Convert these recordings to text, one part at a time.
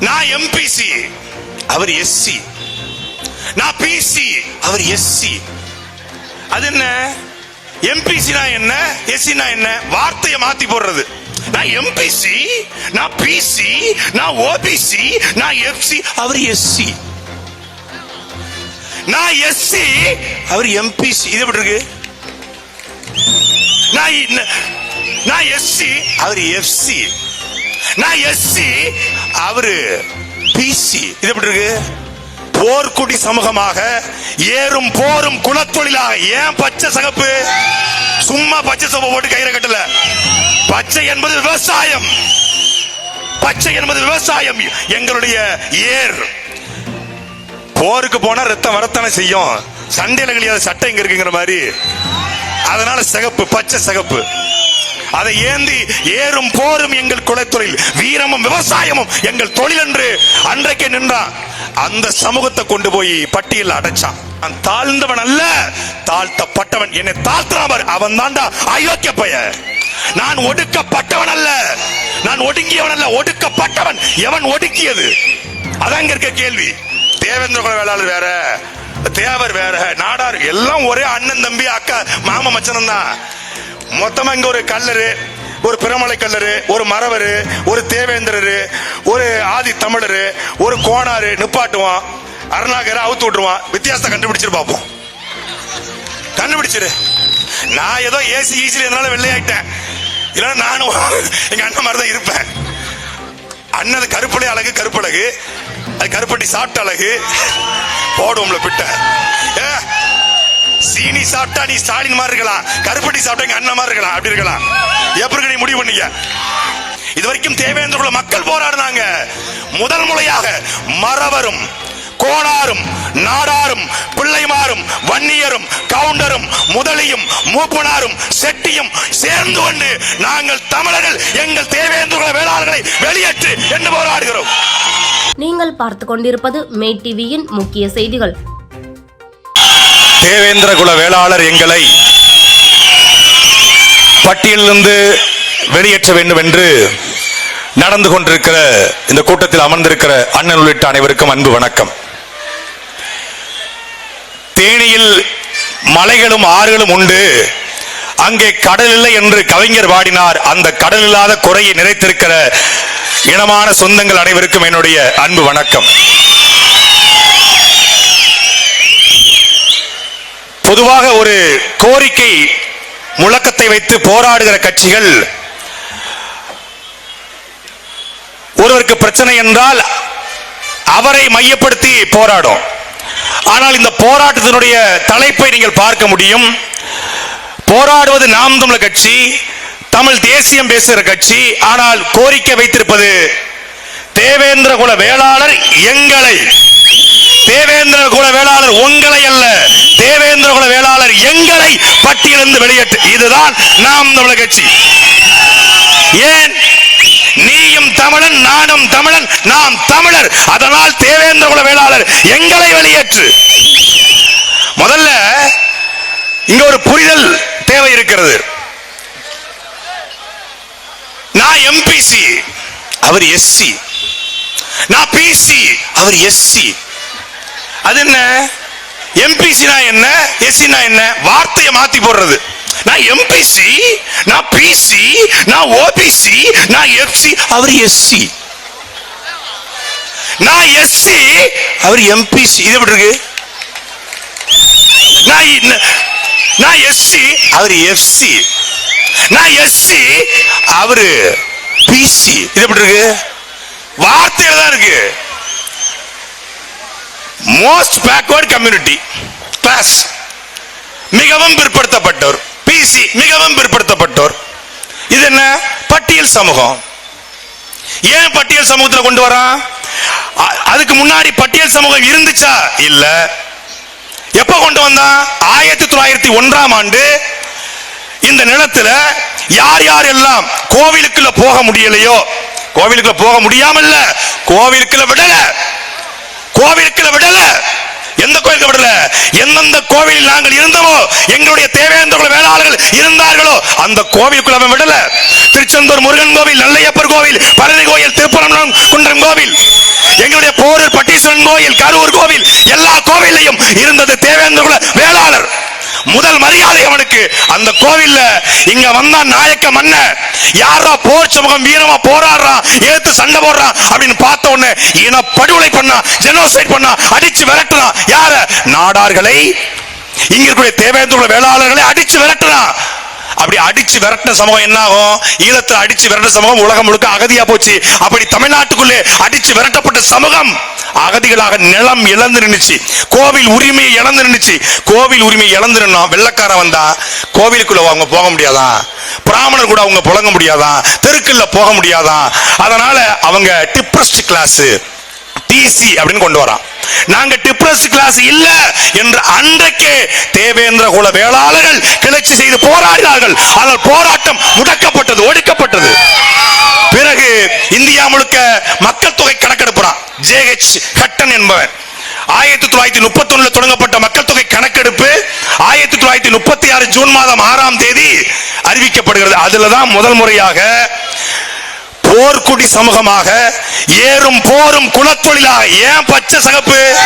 நான் எம்பிசி அவர் எஸ்சி நான் பிசி அவர் எஸ்சி அது என்ன? எம்பிசினா என்ன? எஸ்சினா என்ன? வார்த்தையை மாத்தி போடுறது. நான் எம்பிசி நான் பிசி நான் ஓபிசி நான் எஃப்சி அவர் எஸ்சி நான் எஸ்சி அவர் எம்பிசி இது எப்படி இருக்கு? நான் நான் எஸ்சி அவர் எஃப்சி நான் எஸ்சி அவரு பிசி இது எப்படி இருக்கு? போர்க்குடி சமூகமாக ஏறும் போரும் குலத்தொழிலாக ஏன் பச்சை சகப்பு? சும்மா பச்சை சகப்பு போட்டு கயிறை கட்டல. பச்சை என்பது விவசாயம். பச்சை என்பது விவசாயம். எங்களுடைய ஏர். போருக்கு போனா ரத்தம் வரத்தானே செய்யும். சண்டையில கிடையாது சட்டை இங்க இருக்குங்கிற மாதிரி. அதனால சிகப்பு பச்சை சிகப்பு. அதை ஏந்தி ஏறும் போரும் எங்கள் குலத்தொழில் வீரமும் விவசாயமும் எங்கள் தொழில் என்று அன்றைக்கே நின்றான் அந்த சமூகத்தை கொண்டு போய் பட்டியல் அடைச்சான். நான் தாழ்ந்தவன் அல்ல தாழ்த்தப்பட்டவன். என்னை தாழ்த்தாமர் அவன் தாண்டா அயோக்கிய பைய நான் ஒடுக்கப்பட்டவன் அல்ல நான் ஒடுங்கியவன் அல்ல ஒடுக்கப்பட்டவன். எவன் ஒடுக்கியது? அதான் இங்க இருக்க கேள்வி. தேவேந்திர குல வேளாளர் வேற தேவர் வேற நாடார் எல்லாம் ஒரே அண்ணன் தம்பி அக்கா மாமா மச்சனம் தான் மொத்தமா இங்க ஒரு கல்லரு ஒரு பிரமலை கல்லரு ஒரு மறவரு ஒரு தேவேந்திரரு ஒரு ஆதி தமிழரு ஒரு கோணாரு நிப்பாட்டுவான். அருணாகரை அவுத்து விட்டுருவான். வித்தியாசத்தை கண்டுபிடிச்சிரு பார்ப்போம் கண்டுபிடிச்சிரு. நான் ஏதோ ஏசி ஈஸியில் இருந்தாலும் வெள்ளையாயிட்டேன். இல்லைன்னா நானும் எங்க அண்ணன் மாதிரி தான் இருப்பேன். அண்ணன் கருப்பளை அழகு கருப்பழகு. அது கருப்பட்டி சாப்பிட்ட அழகு. போடுவோம்ல பிட்ட. ஏ, சீனி சாப்பிட்டா நீ ஸ்டாலின் மாதிரி இருக்கலாம். கருப்பட்டி சாப்பிட்டா அண்ணன் மாதிரி இருக்கலாம். அப்படி இருக்கலாம். எப்படி நீ முடிவு பண்ணீங்க? இது வரைக்கும் தேவேந்திர மக்கள் போராடினாங்க. முதல் முறையாக மறவரும் கோணாரும் நாடாரும் பிள்ளைமாரும் வன்னியரும் கவுண்டரும் முதலியும் மூப்பனாரும் செட்டியும் சேர்ந்து கொண்டு நாங்கள் தமிழர்கள் எங்கள் தேவேந்திர வேளாளர்களை வெளியேற்று என்று போராடுகிறோம். நீங்கள் பார்த்து கொண்டிருப்பது மே டிவியின் முக்கிய செய்திகள். தேவேந்திர குல வேளாளர் எங்களை பட்டியலிருந்து வெளியேற்ற வேண்டும் என்று நடந்து கொண்டிருக்கிற இந்த கூட்டத்தில் அமர்ந்திருக்கிற அண்ணன் உள்ளிட்ட அனைவருக்கும் அன்பு வணக்கம். தேனியில் மலைகளும் ஆறுகளும் உண்டு. அங்கே கடல் இல்லை என்று கவிஞர் பாடினார். அந்த கடல் இல்லாத குறையை நிறைத்திருக்கிற இனமான சொந்தங்கள் அனைவருக்கும் என்னுடைய அன்பு வணக்கம். பொதுவாக ஒரு கோரிக்கை முழக்கத்தை வைத்து போராடுகிற கட்சிகள் ஒருவருக்கு பிரச்சனை என்றால் அவரை மையப்படுத்தி போராடும். ஆனால் இந்த போராட்டத்தினுடைய தலைப்பை நீங்கள் பார்க்க முடியும். போராடுவது நாம் தமிழர் கட்சி தமிழ் தேசியம் பேசுகிற கட்சி ஆனால் கோரிக்கை வைத்திருப்பது தேவேந்திர குல வேளாளர் எங்களை. தேவேந்திர குல வேளாளர் உங்களை அல்ல. தேவேந்திர குல வேளாளர் எங்களை பட்டியலிருந்து வெளியேற்று. இதுதான் நாம் தமிழர் கட்சி. ஏன்? நீயும் தமிழன் நானும் தமிழன் நாம் தமிழர். அதனால் தேவேந்திர குல வேளாளர் எங்களை வெளியேற்று. முதல்ல இங்க ஒரு புரிதல் தேவை இருக்கிறது. நான் எம்பிசி அவர் எஸ்சி நான் பிசி அவர் எஸ்சி அது என்ன? எம்பிசினா என்ன? எஸ்சினா என்ன? வார்த்தையை மாத்தி போடுறது. நான் எம்பிசி நான் பிசி நான் ஓபிசி நான் எஃப்சி அவர் எஸ்சி நான் எஸ்சி அவர் எம்பிசி இது எப்படி இருக்கு? நான் நான் எஸ்சி அவர் எஃப்சி நான் எஸ்சி அவரு பிசி இது எப்படி இருக்கு? வார்த்தையில தான் இருக்கு. மோஸ்ட் பேக்வர்ட் கம்யூனிட்டி கிளாஸ் மிகவும் பிற்படுத்தப்பட்டோர் பிசி மிகவும் பிற்படுத்தப்பட்டோர். இது என்ன? பட்டியல் சமூகம். ஏன் பட்டியல் சமூகத்தில் கொண்டு வரான் அ- அதுக்கு முன்னாடி பட்டியல் சமூகம் இருந்துச்சா? இல்ல. எப்ப கொண்டு வந்தான் ஆயிரத்தி தொள்ளாயிரத்தி ஒன்றாம் ஆண்டு இந்த நிலத்துல யார் யார் எல்லாம் கோவிலுக்குள்ள போக முடியலையோ கோவிலுக்குள்ள போக முடியாமல்ல கோவிலுக்குள்ள விடல கோவிலுக்கு விடல. எந்த கோயிலுக்கு விடல? எந்தெந்த கோவிலில் நாங்கள் இருந்தோமோ? எங்களுடைய தேவேந்திர வேளாளர்கள் இருந்தார்களோ? அந்த கோவிலுக்குள்ள அவன் விடல. திருச்செந்தூர் முருகன் கோவில் நல்லையப்பர் கோவில் பழனி கோயில் திருப்பரம் குன்றம் கோவில் கோயில் கரூர் கோவில் எல்லா கோவிலையும் இருந்தது தேவேந்திர வேளாளர். முதல் மரியாதை அவனுக்கு. அந்த கோவில்ல இங்க வந்தா நாயக்க மன்ன யாரா போர் சமூகம் வீரமா போராடுறான் ஏத்து சண்டை போடுறான் அப்படின்னு பார்த்த உடனே இன படுகொலை பண்ணா ஜெனோசைட் பண்ணா அடிச்சு விரட்டுறான் யார? நாடார்களை இங்க இருக்கக்கூடிய தேவேந்திர வேளாளர்களை அடிச்சு விரட்டுறான் அப்படி அடிச்சு விரட்டின சமூகம் என்ன ஆகும் ஈழத்தில் அடிச்சு விரட்ட சமூகம் உலகம் முழுக்க அகதியா போச்சு. அப்படி தமிழ்நாட்டுக்குள்ளே அடிச்சு விரட்டப்பட்ட சமூகம் அகதிகளாக நிலம் இழந்து நின்றுச்சு கோவில் உரிமையை இழந்து நின்னுச்சு. கோவில் உரிமையை இழந்து நின்னா வெள்ளக்காரன் வந்தா கோவிலுக்குள்ள அவங்க போக முடியாதான் பிராமணர் கூட அவங்க புழங்க முடியாதான் தெருக்கல்ல போக முடியாதான் அதனால அவங்க டிப்ரஸ்ட் கிளாஸ் டிசி அப்படின்னு கொண்டு வரான். நாங்க டிப்ரஸ் கிளாஸ் இல்ல என்று அன்றைக்கே தேவேந்திர குல வேளாளர்கள் கிளர்ச்சி செய்து போராடினார்கள். ஆனால் போராட்டம் முடக்கப்பட்டது ஒடுக்கப்பட்டது. பிறகு இந்தியா முழுக்க மக்கள் தொகை கணக்கெடுப்புறான் ஜேஹெச் கட்டன் என்பவன் ஆயிரத்தி தொள்ளாயிரத்தி முப்பத்தி ஒண்ணுல தொடங்கப்பட்ட மக்கள் தொகை கணக்கெடுப்பு ஆயிரத்தி தொள்ளாயிரத்தி முப்பத்தி ஆறு ஜூன் மாதம் ஆறாம் தேதி அறிவிக்கப்படுகிறது. அதுலதான் முதல் முறையாக போர்க்குடி சமூகமாக ஏறும் போரும் குலத்தொழிலாக ஏன் பச்சை சகப்பு?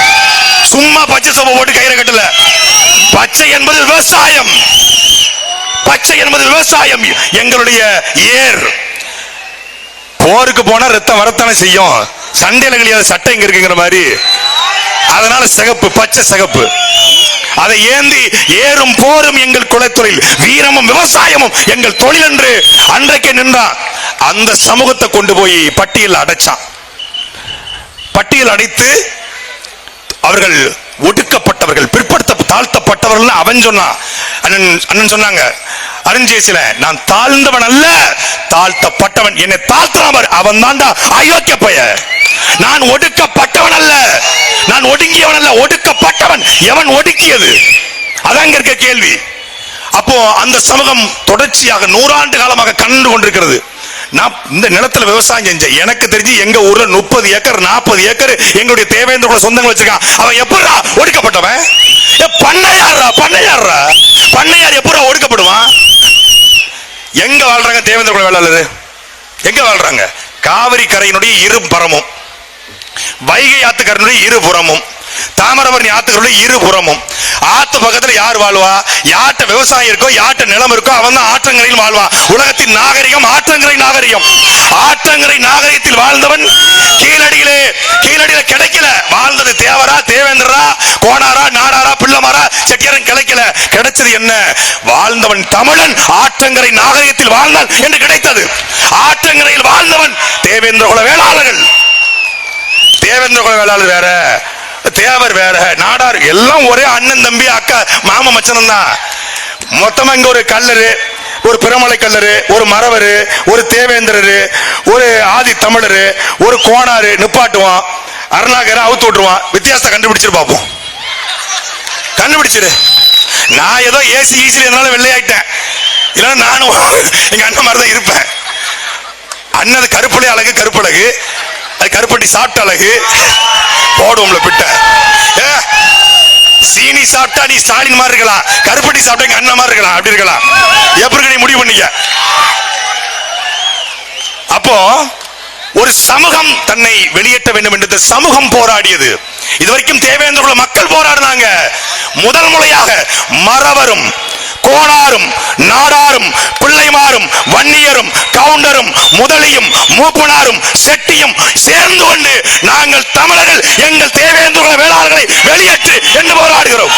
சும்மா பச்சை சகப்பு போட்டு கயிறு கட்டல. பச்சை என்பது விவசாயம். பச்சை என்பது விவசாயம். எங்களுடைய ஏர். போருக்கு போனா ரத்தம் வரத்தானே செய்யும். சண்டையில கிடையாது சட்டை இங்க இருக்குங்கிற மாதிரி. அதனால சிகப்பு பச்சை சிகப்பு. அதை ஏந்தி ஏறும் போரும் எங்கள் குலத்தொழில். வீரமும் விவசாயமும் எங்கள் தொழில் என்று அன்றைக்கு நின்றான் அந்த சமூகத்தை கொண்டு போய் பட்டியல் அடைச்சான். பட்டியல் அடைத்து அவர்கள் ஒடுக்கப்பட்டவர்கள் பிற்படுத்த தாழ்த்தப்பட்டவர்கள் அவன் சொன்னான் அண்ணன் அண்ணன் சொன்னாங்க அருஞ்சேசில நான் தாழ்ந்தவன் அல்ல தாழ்த்தப்பட்டவன். என்னை தாழ்த்தினவர் அவன் தாண்டா அயோக்கிய பைய. நான் ஒடுக்கப்பட்டவன் அல்ல நான் ஒடுங்கியவன் அல்ல ஒடுக்கப்பட்டவன். எவன் ஒடுக்கியது? அதான் இருக்க கேள்வி. அப்போ அந்த சமூகம் தொடர்ச்சியாக நூறாண்டு காலமாக கண்டு கொண்டிருக்கிறது. நான் இந்த நிலத்துல விவசாயம் செஞ்சேன் எனக்கு தெரிஞ்சு எங்க ஊர்ல முப்பது ஏக்கர் நாற்பது ஏக்கர் எங்களுடைய தேவேந்திர சொந்தங்கள் வச்சிருக்கான். அவன் எப்படா ஒடுக்கப்பட்டவன்? ஏ, பண்ணையாடுறா பண்ணையார்ரா? பண்ணையார் எப்படா ஒடுக்கப்படுவான்? எங்க வாழ்றாங்க தேவேந்திர குல வேளாளர்? எங்க வாழ்றாங்க? காவிரி கரையினுடைய இரு பரமும் வைகை ஆத்துக்கரனுடைய இரு புறமும். தாமிரபரணி ஆத்துக்கருடைய இரு புறமும் ஆத்து பக்கத்துல யார் வாழ்வா? யார்கிட்ட விவசாயம் இருக்கோ யார்கிட்ட நிலம் இருக்கோ அவன் தான் ஆற்றங்கரையில் வாழ்வான். உலகத்தின் நாகரிகம் ஆற்றங்கரை நாகரிகம். ஆற்றங்கரை நாகரிகத்தில் வாழ்ந்தவன் கீழடியிலே கீழடியில கிடைக்கல. வாழ்ந்தது தேவரா தேவேந்திரா கோனாரா நாடாரா பிள்ளமாரா செட்டியாரன் கிடைக்கல. கிடைச்சது என்ன? வாழ்ந்தவன் தமிழன் ஆற்றங்கரை நாகரிகத்தில் வாழ்ந்தான் என்று கிடைத்தது. ஆற்றங்கரையில் வாழ்ந்தவன் தேவேந்திர குல வேளாளர்கள். தேவேந்திர குல வேளாளர் வேற. தேவர் வேற நாடார் எல்லாம் ஒரே அண்ணன் தம்பி அக்கா மாம மச்சனம் தான் மொத்தமா இங்க ஒரு கல்லரு ஒரு பெருமலை கல்லரு ஒரு மறவரு ஒரு தேவேந்திரரு ஒரு ஆதி தமிழரு ஒரு கோணாரு நிப்பாட்டுவான். அருணாகரை அவுத்து விட்டுருவான். வித்தியாசத்தை கண்டுபிடிச்சிரு பார்ப்போம் கண்டுபிடிச்சிரு. நான் ஏதோ ஏசி ஈசி இருந்தாலும் வெள்ளையாயிட்டேன். இல்லைன்னா நானும் எங்க அண்ணன் மாதிரி தான் இருப்பேன். அண்ணன் கருப்பலை அழகு கருப்பழகு. அது கருப்பட்டி சாப்பிட்ட அழகு போடுவோம்ல பிட்ட. ஏ, சீனி சாப்பிட்டா நீ ஸ்டாலின் மாதிரி இருக்கலாம் கருப்பட்டி சாப்பிட்டா அண்ணன் மாதிரி இருக்கலாம் அப்படி இருக்கலாம் எப்படி நீ முடிவு பண்ணிக்க அப்போ ஒரு சமூகம் தன்னை வெளியேற்ற வேண்டும் என்று சமூகம் போராடியது. இதுவரைக்கும் தேவேந்திர மக்கள் போராடினாங்க. முதல் முறையாக மறவரும் கோணாரும் நாடாரும் பிள்ளைமாரும் வன்னியரும் கவுண்டரும் முதலியும் மூப்பனாரும் செட்டியும் சேர்ந்து கொண்டு நாங்கள் தமிழர்கள் எங்கள் தேவேந்திர வேளாளர்களை வெளியேற்று என்று போராடுகிறோம்.